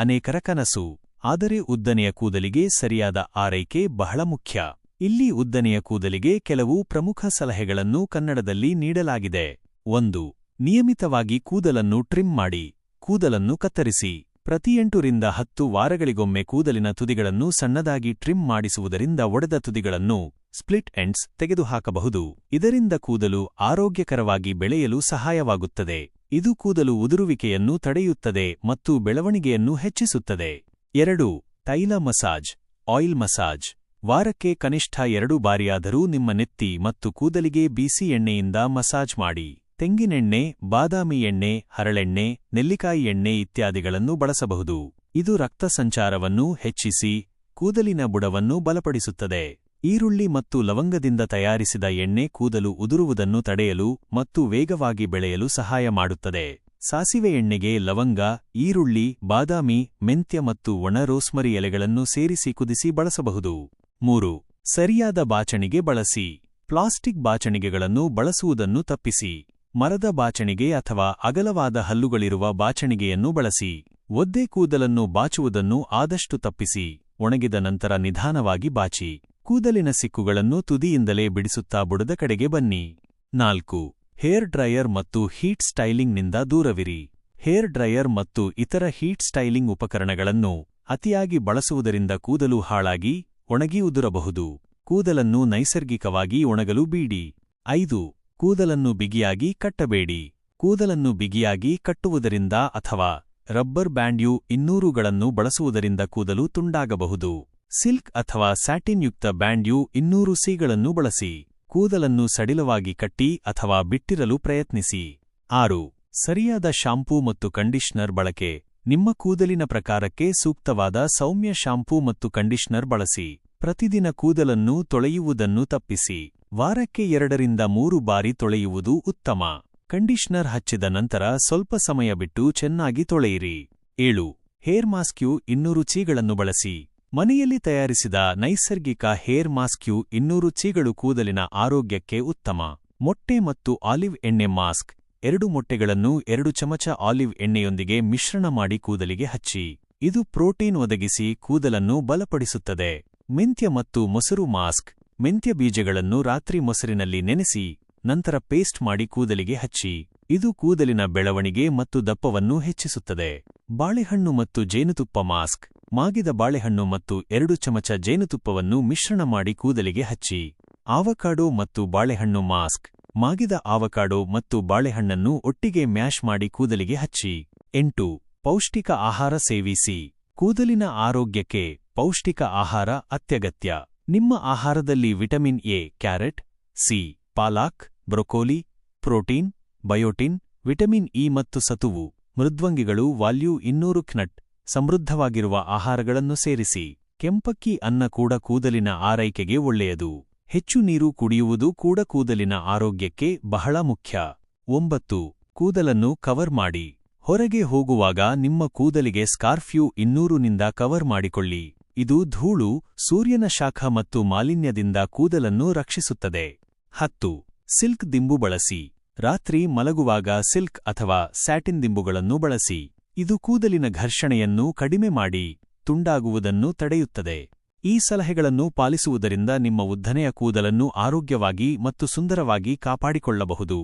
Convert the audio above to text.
ಅನೇಕರ ಕನಸು. ಆದರೆ ಉದ್ದನೆಯ ಕೂದಲಿಗೆ ಸರಿಯಾದ ಆರೈಕೆ ಬಹಳ ಮುಖ್ಯ. ಇಲ್ಲಿ ಉದ್ದನೆಯ ಕೂದಲಿಗೆ ಕೆಲವು ಪ್ರಮುಖ ಸಲಹೆಗಳನ್ನು ಕನ್ನಡದಲ್ಲಿ ನೀಡಲಾಗಿದೆ. ಒಂದು, ನಿಯಮಿತವಾಗಿ ಕೂದಲನ್ನು ಟ್ರಿಮ್ ಮಾಡಿ. ಕೂದಲನ್ನು ಕತ್ತರಿಸಿ. ಪ್ರತಿ ಎಂಟರಿಂದ ಹತ್ತು ವಾರಗಳಿಗೊಮ್ಮೆ ಕೂದಲಿನ ತುದಿಗಳನ್ನು ಸಣ್ಣದಾಗಿ ಟ್ರಿಮ್ ಮಾಡಿಸುವುದರಿಂದ ಒಡೆದ ತುದಿಗಳನ್ನು, ಸ್ಪ್ಲಿಟ್ ಎಂಡ್ಸ್, ತೆಗೆದುಹಾಕಬಹುದು. ಇದರಿಂದ ಕೂದಲು ಆರೋಗ್ಯಕರವಾಗಿ ಬೆಳೆಯಲು ಸಹಾಯವಾಗುತ್ತದೆ. ಇದು ಕೂದಲು ಉದುರುವಿಕೆಯನ್ನು ತಡೆಯುತ್ತದೆ ಮತ್ತು ಬೆಳವಣಿಗೆಯನ್ನು ಹೆಚ್ಚಿಸುತ್ತದೆ. ಎರಡು, ತೈಲ ಮಸಾಜ್, ಆಯಿಲ್ ಮಸಾಜ್. ವಾರಕ್ಕೆ ಕನಿಷ್ಠ ಎರಡು ಬಾರಿಯಾದರೂ ನಿಮ್ಮ ನೆತ್ತಿ ಮತ್ತು ಕೂದಲಿಗೆ ಬಿಸಿ ಎಣ್ಣೆಯಿಂದ ಮಸಾಜ್ ಮಾಡಿ. ತೆಂಗಿನೆಣ್ಣೆ, ಬಾದಾಮಿ ಎಣ್ಣೆ, ಹರಳೆಣ್ಣೆ, ನೆಲ್ಲಿಕಾಯಿ ಎಣ್ಣೆ ಇತ್ಯಾದಿಗಳನ್ನು ಬಳಸಬಹುದು. ಇದು ರಕ್ತ ಸಂಚಾರವನ್ನು ಹೆಚ್ಚಿಸಿ, ಕೂದಲಿನ ಬುಡವನ್ನು ಬಲಪಡಿಸುತ್ತದೆ. ಈರುಳ್ಳಿ ಮತ್ತು ಲವಂಗದಿಂದ ತಯಾರಿಸಿದ ಎಣ್ಣೆ ಕೂದಲು ಉದುರುವುದನ್ನು ತಡೆಯಲು ಮತ್ತು ವೇಗವಾಗಿ ಬೆಳೆಯಲು ಸಹಾಯ ಮಾಡುತ್ತದೆ. ಸಾಸಿವೆ ಎಣ್ಣೆಗೆ ಲವಂಗ, ಈರುಳ್ಳಿ, ಬಾದಾಮಿ, ಮೆಂತ್ಯ ಮತ್ತು ಒಣ ರೋಸ್ಮರಿ ಎಲೆಗಳನ್ನು ಸೇರಿಸಿ ಕುದಿಸಿ ಬಳಸಬಹುದು. ಮೂರು, ಸರಿಯಾದ ಬಾಚಣಿಗೆ ಬಳಸಿ. ಪ್ಲಾಸ್ಟಿಕ್ ಬಾಚಣಿಗೆಗಳನ್ನು ಬಳಸುವುದನ್ನು ತಪ್ಪಿಸಿ. ಮರದ ಬಾಚಣಿಗೆ ಅಥವಾ ಅಗಲವಾದ ಹಲ್ಲುಗಳಿರುವ ಬಾಚಣಿಗೆಯನ್ನು ಬಳಸಿ. ಒದ್ದೆ ಕೂದಲನ್ನು ಬಾಚುವುದನ್ನು ಆದಷ್ಟು ತಪ್ಪಿಸಿ. ಒಣಗಿದ ನಂತರ ನಿಧಾನವಾಗಿ ಬಾಚಿ. ಕೂದಲಿನ ಸಿಕ್ಕುಗಳನ್ನು ತುದಿಯಿಂದಲೇ ಬಿಡಿಸುತ್ತಾ ಬುಡದ ಕಡೆಗೆ ಬನ್ನಿ. ನಾಲ್ಕು, ಹೇರ್ ಡ್ರೈಯರ್ ಮತ್ತು ಹೀಟ್ ಸ್ಟೈಲಿಂಗ್ನಿಂದ ದೂರವಿರಿ. ಹೇರ್ ಡ್ರೈಯರ್ ಮತ್ತು ಇತರ ಹೀಟ್ ಸ್ಟೈಲಿಂಗ್ ಉಪಕರಣಗಳನ್ನು ಅತಿಯಾಗಿ ಬಳಸುವುದರಿಂದ ಕೂದಲು ಹಾಳಾಗಿ ಒಣಗಿ ಉದುರಬಹುದು. ಕೂದಲನ್ನು ನೈಸರ್ಗಿಕವಾಗಿ ಒಣಗಲು ಬೀಡಿ. ಐದು, ಕೂದಲನ್ನು ಬಿಗಿಯಾಗಿ ಕಟ್ಟಬೇಡಿ. ಕೂದಲನ್ನು ಬಿಗಿಯಾಗಿ ಕಟ್ಟುವುದರಿಂದ ಅಥವಾ ರಬ್ಬರ್ ಬ್ಯಾಂಡ್ಯು ಇನ್ನೂರುಗಳನ್ನು ಬಳಸುವುದರಿಂದ ಕೂದಲು ತುಂಡಾಗಬಹುದು. ಸಿಲ್ಕ್ ಅಥವಾ ಸ್ಯಾಟಿನ್ ಯುಕ್ತ ಬ್ಯಾಂಡ್ಯು ಇನ್ನೂರು ಸಿಗಳನ್ನು ಬಳಸಿ, ಕೂದಲನ್ನು ಸಡಿಲವಾಗಿ ಕಟ್ಟಿ ಅಥವಾ ಬಿಟ್ಟಿರಲು ಪ್ರಯತ್ನಿಸಿ. ಆರು, ಸರಿಯಾದ ಶಾಂಪೂ ಮತ್ತು ಕಂಡೀಷನರ್ ಬಳಕೆ. ನಿಮ್ಮ ಕೂದಲಿನ ಪ್ರಕಾರಕ್ಕೆ ಸೂಕ್ತವಾದ ಸೌಮ್ಯ ಶಾಂಪೂ ಮತ್ತು ಕಂಡೀಷನರ್ ಬಳಸಿ. ಪ್ರತಿದಿನ ಕೂದಲನ್ನು ತೊಳೆಯುವುದನ್ನು ತಪ್ಪಿಸಿ. ವಾರಕ್ಕೆ ಎರಡರಿಂದ ಮೂರು ಬಾರಿ ತೊಳೆಯುವುದು ಉತ್ತಮ. ಕಂಡೀಷನರ್ ಹಚ್ಚಿದ ನಂತರ ಸ್ವಲ್ಪ ಸಮಯ ಬಿಟ್ಟು ಚೆನ್ನಾಗಿ ತೊಳೆಯಿರಿ. ಏಳು, ಹೇರ್ ಮಾಸ್ಕ್ಯೂ ಇನ್ನೂರು ಚೀಗಳನ್ನು ಬಳಸಿ. ಮನೆಯಲ್ಲಿ ತಯಾರಿಸಿದ ನೈಸರ್ಗಿಕ ಹೇರ್ ಮಾಸ್ಕ್ಯು ಇನ್ನೂರು ಚೀಗಳು ಕೂದಲಿನ ಆರೋಗ್ಯಕ್ಕೆ ಉತ್ತಮ. ಮೊಟ್ಟೆ ಮತ್ತು ಆಲಿವ್ ಎಣ್ಣೆ ಮಾಸ್ಕ್, ಎರಡು ಮೊಟ್ಟೆಗಳನ್ನು ಎರಡು ಚಮಚ ಆಲಿವ್ ಎಣ್ಣೆಯೊಂದಿಗೆ ಮಿಶ್ರಣ ಮಾಡಿ ಕೂದಲಿಗೆ ಹಚ್ಚಿ. ಇದು ಪ್ರೋಟೀನ್ ಒದಗಿಸಿ ಕೂದಲನ್ನು ಬಲಪಡಿಸುತ್ತದೆ. ಮೆಂತ್ಯ ಮತ್ತು ಮೊಸರು ಮಾಸ್ಕ್, ಮೆಂತ್ಯ ಬೀಜಗಳನ್ನು ರಾತ್ರಿ ಮೊಸರಿನಲ್ಲಿ ನೆನೆಸಿ, ನಂತರ ಪೇಸ್ಟ್ ಮಾಡಿ ಕೂದಲಿಗೆ ಹಚ್ಚಿ. ಇದು ಕೂದಲಿನ ಬೆಳವಣಿಗೆ ಮತ್ತು ದಪ್ಪವನ್ನು ಹೆಚ್ಚಿಸುತ್ತದೆ. ಬಾಳೆಹಣ್ಣು ಮತ್ತು ಜೇನುತುಪ್ಪ ಮಾಸ್ಕ್ ಮಾಗಿದ ಬಾಳೆಹಣ್ಣು ಮತ್ತು ಎರಡು ಚಮಚ ಜೇನುತುಪ್ಪವನ್ನು ಮಿಶ್ರಣ ಮಾಡಿ ಕೂದಲಿಗೆ ಹಚ್ಚಿ. ಆವಕಾಡೋ ಮತ್ತು ಬಾಳೆಹಣ್ಣು ಮಾಸ್ಕ್. ಮಾಗಿದ ಆವಕಾಡೋ ಮತ್ತು ಬಾಳೆಹಣ್ಣನ್ನು ಒಟ್ಟಿಗೆ ಮ್ಯಾಶ್ ಮಾಡಿ ಕೂದಲಿಗೆ ಹಚ್ಚಿ. ಎಂಟು, ಪೌಷ್ಟಿಕ ಆಹಾರ ಸೇವಿಸಿ. ಕೂದಲಿನ ಆರೋಗ್ಯಕ್ಕೆ ಪೌಷ್ಟಿಕ ಆಹಾರ ಅತ್ಯಗತ್ಯ. ನಿಮ್ಮ ಆಹಾರದಲ್ಲಿ vitamin A, carrot, C, palak, broccoli, protein, biotin, vitamin E ಮತ್ತು ಸತುವು. ಮೃದ್ವಂಗಿಗಳು ವಾಲ್ಯೂ ಇನ್ನೂರು ಕ್ನಟ್. ಸಮೃದ್ಧವಾಗಿರುವ ಆಹಾರಗಳನ್ನು ಸೇರಿಸಿ. ಕೆಂಪಕ್ಕಿ ಅನ್ನ ಕೂಡ ಕೂದಲಿನ ಆರೈಕೆಗೆ ಒಳ್ಳೆಯದು. ಹೆಚ್ಚು ನೀರು ಕುಡಿಯುವುದು ಕೂಡ ಕೂದಲಿನ ಆರೋಗ್ಯಕ್ಕೆ ಬಹಳ ಮುಖ್ಯ. ಒಂಬತ್ತು, ಕೂದಲನ್ನು ಕವರ್ ಮಾಡಿ. ಹೊರಗೆ ಹೋಗುವಾಗ ನಿಮ್ಮ ಕೂದಲಿಗೆ ಸ್ಕಾರ್ಫ್ಯೂ ಇನ್ನೂರುನಿಂದ ಕವರ್ ಮಾಡಿಕೊಳ್ಳಿ. ಇದು ಧೂಳು, ಸೂರ್ಯನ ಶಾಖ ಮತ್ತು ಮಾಲಿನ್ಯದಿಂದ ಕೂದಲನ್ನು ರಕ್ಷಿಸುತ್ತದೆ. ಹತ್ತು, ಸಿಲ್ಕ್ ದಿಂಬು ಬಳಸಿ. ರಾತ್ರಿ ಮಲಗುವಾಗ ಸಿಲ್ಕ್ ಅಥವಾ ಸ್ಯಾಟಿನ್ ದಿಂಬುಗಳನ್ನು ಬಳಸಿ. ಇದು ಕೂದಲಿನ ಘರ್ಷಣೆಯನ್ನು ಕಡಿಮೆ ಮಾಡಿ ತುಂಡಾಗುವುದನ್ನು ತಡೆಯುತ್ತದೆ. ಈ ಸಲಹೆಗಳನ್ನು ಪಾಲಿಸುವುದರಿಂದ ನಿಮ್ಮ ಉದ್ದನೆಯ ಕೂದಲನ್ನು ಆರೋಗ್ಯವಾಗಿ ಮತ್ತು ಸುಂದರವಾಗಿ ಕಾಪಾಡಿಕೊಳ್ಳಬಹುದು.